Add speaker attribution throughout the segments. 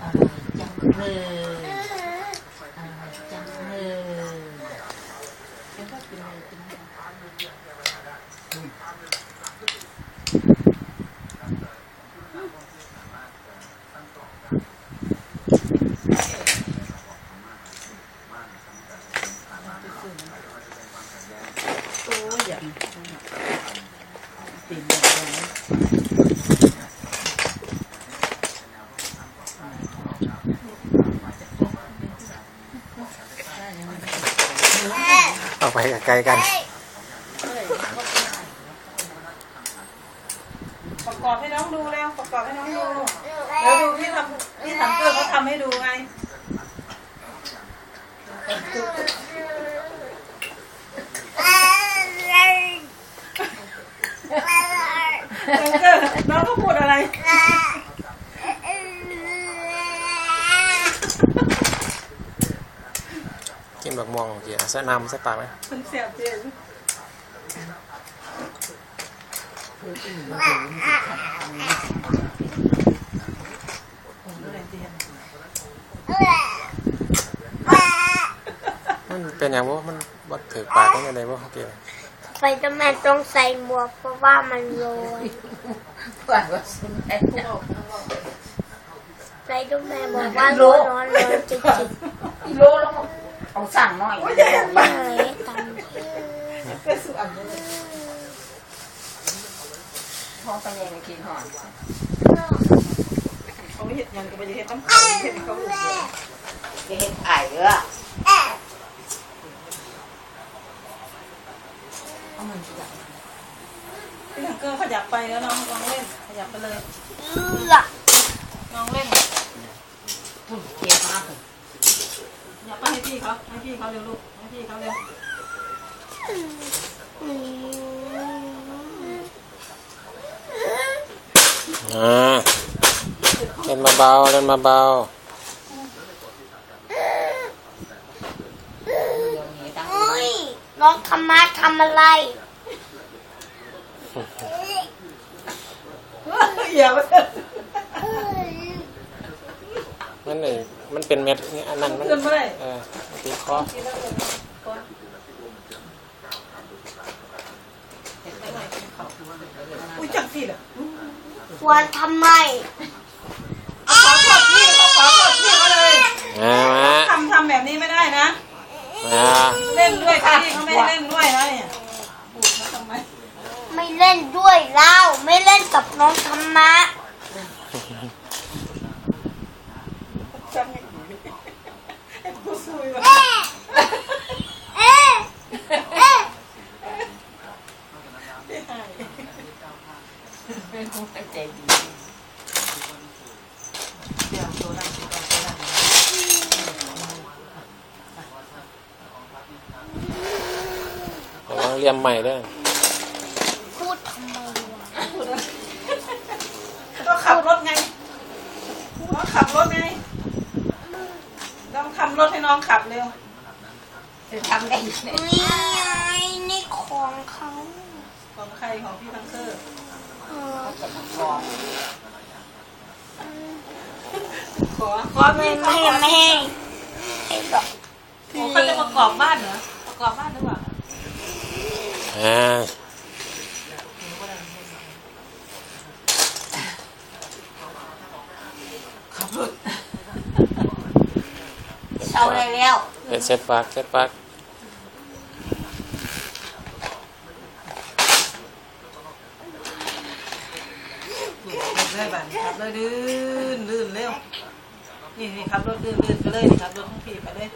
Speaker 1: อร่อยจังเลยอร่อยจังเลยเป็นก็กินเลยกินเลยโอ้ยอย่างตีนอย่างนี้
Speaker 2: เอาไปไกลๆกัน
Speaker 3: ประกอบให้น้องดูแล้วประกอบให้น้องดูแล้วดูที่ทำที่ทำเพื่อเขาทำให้ดูไงน้องก็พูดอะไร
Speaker 2: กินบักม่วงเกี่ยใส่น้ำใส่ปากไหม
Speaker 3: มันเสียบเจ็บ
Speaker 2: มันเป็นอย่างว่ามันบัดถือปากได้ยังไงวะเกี่ย
Speaker 4: ไปเดอร์แมนต้องใส่หมวกเพราะว่ามันโรย
Speaker 1: ก่อนว่าสุนแอปเปิ้ล
Speaker 4: ไปเดอร์แมนบอกว่าร้อนร้อนร้อนจิกจิก
Speaker 1: กิโลแล้ว เอาสั่งหน่อย
Speaker 4: เลยตาม
Speaker 3: เป็นสุอันเลย
Speaker 1: พ่อไปยังไงกินหอน
Speaker 3: เขาไม่เห็นยังก็ไม่ได้เห็นน้ำเขาเห็นเขาลูกเดียว
Speaker 1: จะเห็นไข่เยอะเอามันจะ
Speaker 3: พี่ทังเกอร์ขยับไปแล้วน้องลองเล่นขยับไปเลย
Speaker 4: เลือก
Speaker 3: น้องเล่น
Speaker 1: พุ่นเกียร์มากเลย
Speaker 3: ขยับไปให้ พี่เขาให้พี่เขาเร็วลูกให้พี่เขาเร็ว
Speaker 4: อืม
Speaker 2: อ่าเล่นมาเบาเล่นมาเบา
Speaker 1: เดี๋ยวนี้ตั้ง
Speaker 4: โอ้ยน้องธรรมะทำอะไร
Speaker 3: อย่าไป
Speaker 2: มันไอ้ มันเป็นเม็ดนี่อันนั้นมัน
Speaker 3: ขึ้นไม่ได้
Speaker 2: เออตีคอ
Speaker 3: อุ้ยจังสิล่ะ
Speaker 4: ควรทำไม
Speaker 3: ขอโทษพี่เขาขอโทษพี่เขาเลย
Speaker 2: อ่ามา
Speaker 3: ทำทำแบบนี้ไม่ได้นะ
Speaker 2: มา
Speaker 3: เล่นด้วยพี่เขาไม่ให้เล่นด้วยนะเนี่ยพูดเขาทำไม
Speaker 4: ไม่เล่นด้วยเราไม่เล่นกับน้องธรรมะ
Speaker 3: จำอย่างนี้ไอ้ผู้ซุยวะ
Speaker 4: เอ๊ะเอ๊ะเอ๊ะ
Speaker 3: พี่หาย
Speaker 1: เป็นคนใจดี
Speaker 3: เดี๋ยวตัวนั่งตัวนั่งตัวนั่ง
Speaker 2: ระวังเลี่ยมใหม่ด้วย
Speaker 4: พูดทำไมวะ
Speaker 3: ต้องขับรถไงต้องขับรถไงต้องทำรถให้น้องขับเร็ว
Speaker 1: จะทำได้ยังไง
Speaker 4: นี่ไงนี่ของเขา
Speaker 3: ของใครของพี่ทังเกอร์
Speaker 4: เออ
Speaker 1: ก่อน
Speaker 3: ขอขอ
Speaker 4: ไม่
Speaker 3: พี่
Speaker 4: ไม่
Speaker 3: เขา
Speaker 4: ให้ไม่ให้ให้แบบ
Speaker 3: โอ้เขาจะประกอบบ้านเหรอประกอบบ้านหรือเปล่า
Speaker 2: อ่า
Speaker 3: ขับรถ
Speaker 4: เช่าได้แล้ว
Speaker 2: เป็นเซ็ตปากเซ็ตปาก
Speaker 3: ขับเลยบ้านขับเลยลื่นลื่นเร็วนี่นี่ขับรถลื่นลื่นไปเลยนี่ขับรถทั้งพี่ไปเลย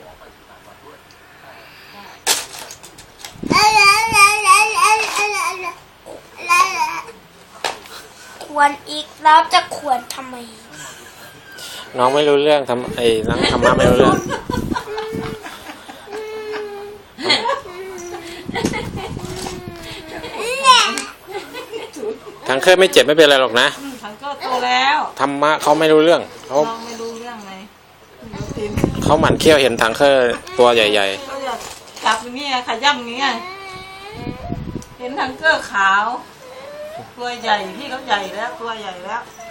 Speaker 4: ควรอีกแล้วจะควรทำไม
Speaker 2: น้องไม่รู้เรื่องทำไอ้นังธรรมะไม่รู้เรื่อง ทางเคยไม่เจ็บไม่เป็นไรหรอกนะ
Speaker 3: อืมฉันก็โตแล้ว
Speaker 2: ธรรมะเขาไม่รู้เรื่องเขา
Speaker 3: น้องไม่รู้เรื่องไหมตีน
Speaker 2: เขาหมั่นเคี้ยวเห็นทางเคยตัวใหญ่
Speaker 3: ก็จะจับอย่างนี้ไงขย่ำอย่างนี้ไงเห็นทังเกอร์ขาว ตัวใหญ่พี่เขาใหญ่แล้ว ตัวใหญ่แล้ว
Speaker 2: ๆ